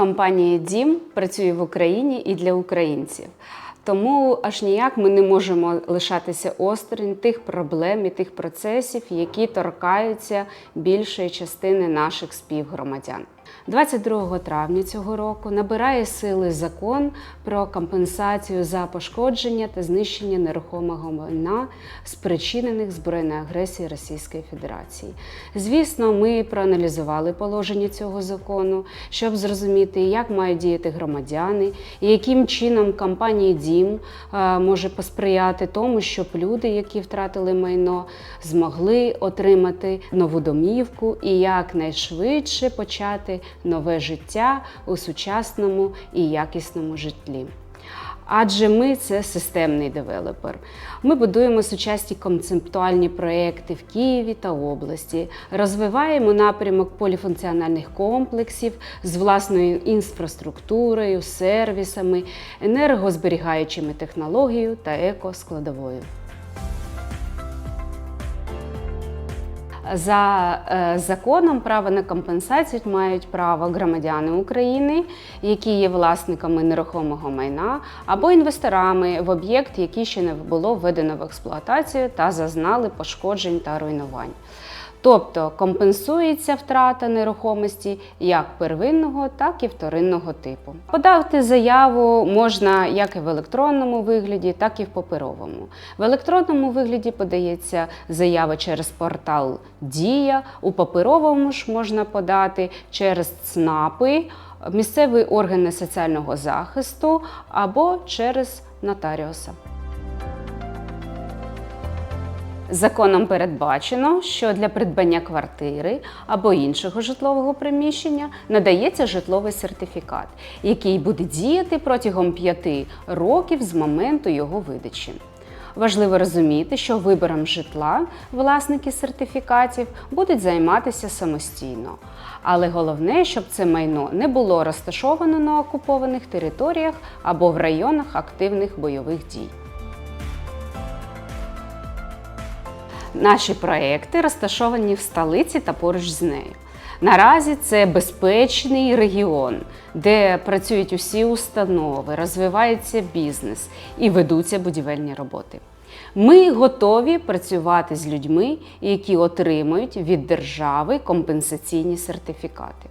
Компанія Дім працює в Україні і для українців. Тому аж ніяк ми не можемо лишатися осторонь тих проблем і тих процесів, які торкаються більшої частини наших співгромадян. 22 травня цього року набирає сили закон про компенсацію за пошкодження та знищення нерухомого майна, спричинених збройною агресією Російської Федерації. Звісно, ми проаналізували положення цього закону, щоб зрозуміти, як мають діяти громадяни, і яким чином компанія Дім е, може посприяти тому, щоб люди, які втратили майно, змогли отримати нову домівку і якнайшвидше почати нове життя у сучасному і якісному житлі. Адже ми це системний девелопер. Ми будуємо сучасні концептуальні проекти в Києві та області, розвиваємо напрямок поліфункціональних комплексів з власною інфраструктурою, сервісами, енергозберігаючими технологією та екоскладовою. За е, законом право на компенсацію мають право громадяни України, які є власниками нерухомого майна, або інвесторами в об'єкт, який ще не було введено в експлуатацію та зазнали пошкоджень та руйнувань. Тобто компенсується втрата нерухомості як первинного, так і вторинного типу. Подати заяву можна як і в електронному вигляді, так і в паперовому. В електронному вигляді подається заява через портал Дія, у паперовому ж можна подати через ЦНАПи, місцеві органи соціального захисту або через нотаріуса. Законом передбачено, що для придбання квартири або іншого житлового приміщення надається житловий сертифікат, який буде діяти протягом п'яти років з моменту його видачі. Важливо розуміти, що вибором житла власники сертифікатів будуть займатися самостійно. Але головне, щоб це майно не було розташовано на окупованих територіях або в районах активних бойових дій. Наші проекти розташовані в столиці та поруч з нею. Наразі це безпечний регіон, де працюють усі установи, розвивається бізнес і ведуться будівельні роботи. Ми готові працювати з людьми, які отримують від держави компенсаційні сертифікати.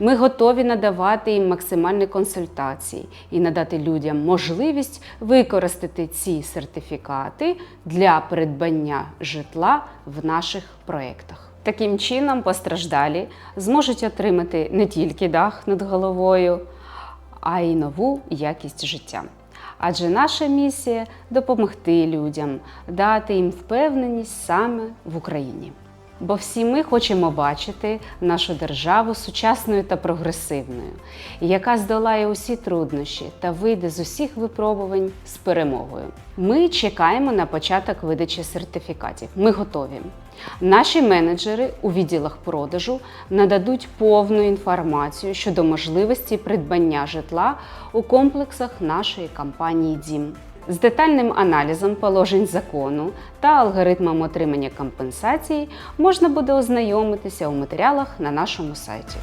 Ми готові надавати їм максимальні консультації і надати людям можливість використати ці сертифікати для придбання житла в наших проєктах. Таким чином, постраждалі зможуть отримати не тільки дах над головою, а й нову якість життя. Адже наша місія допомогти людям, дати їм впевненість саме в Україні. Бо всі ми хочемо бачити нашу державу сучасною та прогресивною, яка здолає усі труднощі та вийде з усіх випробувань з перемогою. Ми чекаємо на початок видачі сертифікатів. Ми готові. Наші менеджери у відділах продажу нададуть повну інформацію щодо можливості придбання житла у комплексах нашої компанії Дім з детальним аналізом положень закону та алгоритмом отримання компенсації можна буде ознайомитися у матеріалах на нашому сайті.